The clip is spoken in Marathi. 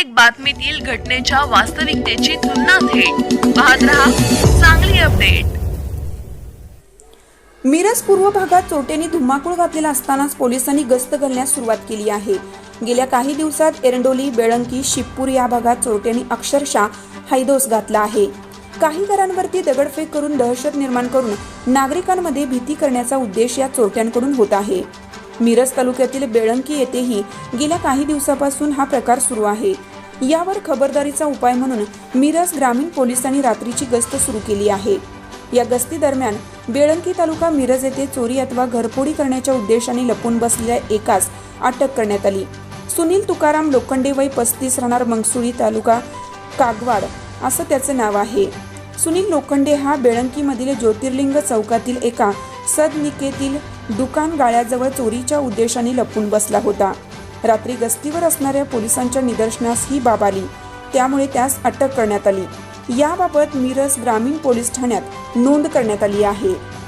प्रत्येक बातमीतील घटनेच्या वास्तविकतेची तुलना थेट. पाहत रहा चांगली अपडेट. मिरज पूर्व भागात चोरट्यांनी धुमाकूळ घातलेला असतानाच पोलिसांनी गस्त घालण्यास सुरुवात केली आहे. गेल्या काही दिवसात एरंडोली बेळंकी शिपूर या भागात चोरट्यांनी अक्षरशः हैदोस घातला आहे. काही घरांवरती दगडफेक करून दहशत निर्माण करून नागरिकांमध्ये भीती करण्याचा उद्देश या चोरट्यांकडून होत आहे. मिरज तालुक्यातील बेळंकी येथेही गेल्या काही दिवसापासून हा प्रकार सुरू आहे. यावर खबरदारीचा उपाय म्हणून मिरज ग्रामीण पोलिसांनी रात्रीची गस्त सुरू केली आहे. या गस्ती दरम्यान बेळंकी तालुका मिरज येथे चोरी अथवा घरफोडी करण्याच्या उद्देशाने लपून बसलेल्या एकास अटक करण्यात आली. सुनील तुकाराम लोखंडे वय पस्तीस राहणार मंगसुळी तालुका कागवाड असं त्याचं नाव आहे. सुनील लोखंडे हा बेळंकीमधील ज्योतिर्लिंग चौकातील एका सदनिकेतील दुकान गाळ्याजवळ चोरीच्या उद्देशाने लपून बसला होता. रात्री गस्तीवर असणाऱ्या पोलिसांच्या निदर्शनास ही बाब आली. त्यामुळे त्यास अटक करण्यात आली. याबाबत मिरज ग्रामीण पोलीस ठाण्यात नोंद करण्यात आली आहे.